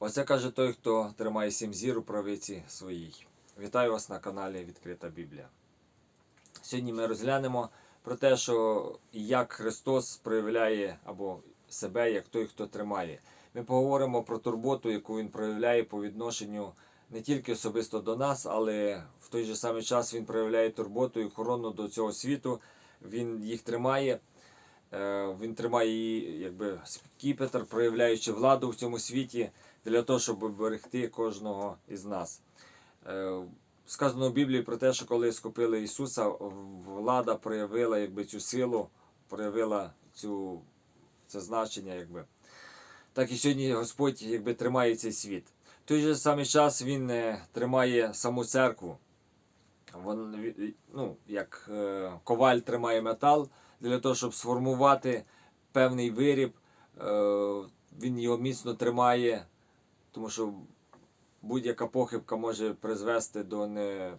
Оце каже той, хто тримає сім зір у правиці своїй. Вітаю вас на каналі Відкрита Біблія. Сьогодні ми розглянемо про те, що як Христос проявляє або себе як той, хто тримає. Ми поговоримо про турботу, яку Він проявляє по відношенню не тільки особисто до нас, але в той же самий час Він проявляє турботу і охорону до цього світу. Він їх тримає. Е, Він тримає її, якби скіпетр, проявляючи владу в цьому світі для того, щоб берегти кожного із нас. Е, Сказано в Біблії про те, що коли скупили Ісуса, влада проявила якби, цю силу, проявила цю, це значення. Якби. Так і сьогодні Господь якби, тримає цей світ. В той же самий час Він е, тримає саму церкву. Вон, ну, як коваль тримає метал для того, щоб сформувати певний виріб. Е, він його міцно тримає, тому що будь-яка похибка може призвести до не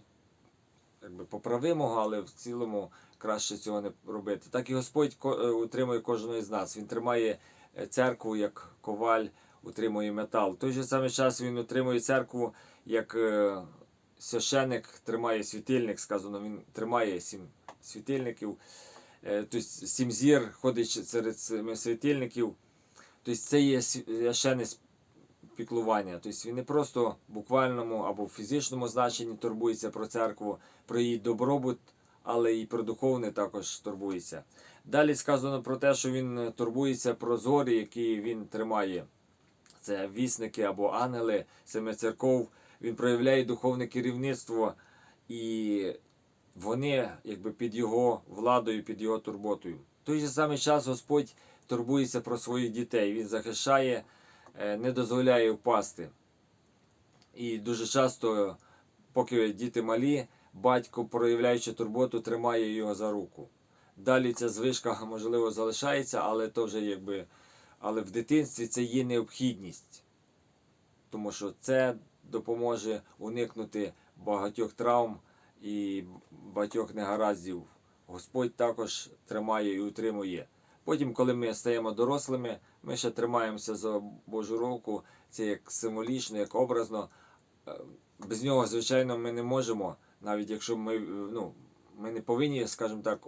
якби, поправимого, але в цілому краще цього не робити. Так і Господь е, утримує кожного із нас. Він тримає е, церкву як коваль, утримує метал. В той же самий час він утримує церкву як е, священик тримає світильник, сказано, він тримає сім світильників. Тобто сім зір ходить серед світильників. Тобто це є священне піклування. Тобто він не просто в буквальному або в фізичному значенні турбується про церкву, про її добробут, але і про духовне також турбується. Далі сказано про те, що він турбується про зорі, які він тримає. Це вісники або ангели, семи церков. Він проявляє духовне керівництво, і вони якби під його владою, під його турботою. В той же самий час Господь турбується про своїх дітей. Він захищає, е, не дозволяє впасти. І дуже часто, поки діти малі, батько, проявляючи турботу, тримає його за руку. Далі ця звичка, можливо, залишається, але то вже якби. Але в дитинстві це є необхідність, тому що це допоможе уникнути багатьох травм і багатьох негараздів. Господь також тримає і утримує. Потім, коли ми стаємо дорослими, ми ще тримаємося за Божу руку, це як символічно, як образно. Е, Без нього, звичайно, ми не можемо, навіть якщо ми, е, ну, ми не повинні, скажімо так,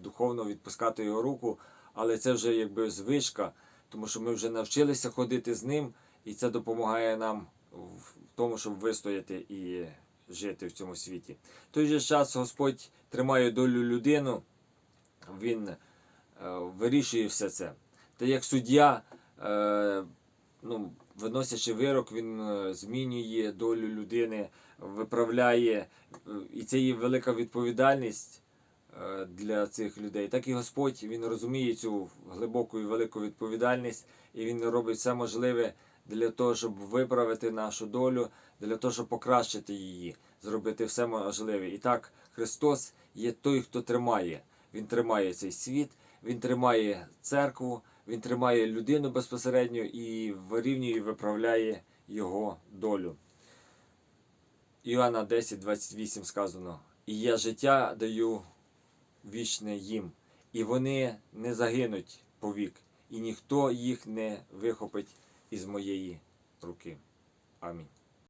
духовно відпускати його руку, але це вже якби звичка, тому що ми вже навчилися ходити з ним, і це допомагає нам в тому, щоб вистояти і жити в цьому світі. В той же час Господь тримає долю людину, Він е, вирішує все це. Та як суддя, е, ну, виносячи вирок, він е, змінює долю людини, виправляє, е, і це є велика відповідальність е, для цих людей. Так і Господь він розуміє цю глибоку і велику відповідальність, і він робить все можливе для того, щоб виправити нашу долю, для того, щоб покращити її, зробити все можливе. І так Христос є той, хто тримає. Він тримає цей світ, він тримає церкву, він тримає людину безпосередньо і вирівнює і виправляє його долю. Іоанна 10, 28 сказано: І я життя даю вічне їм, і вони не загинуть повік, і ніхто їх не вихопить із моєї руки. Амінь.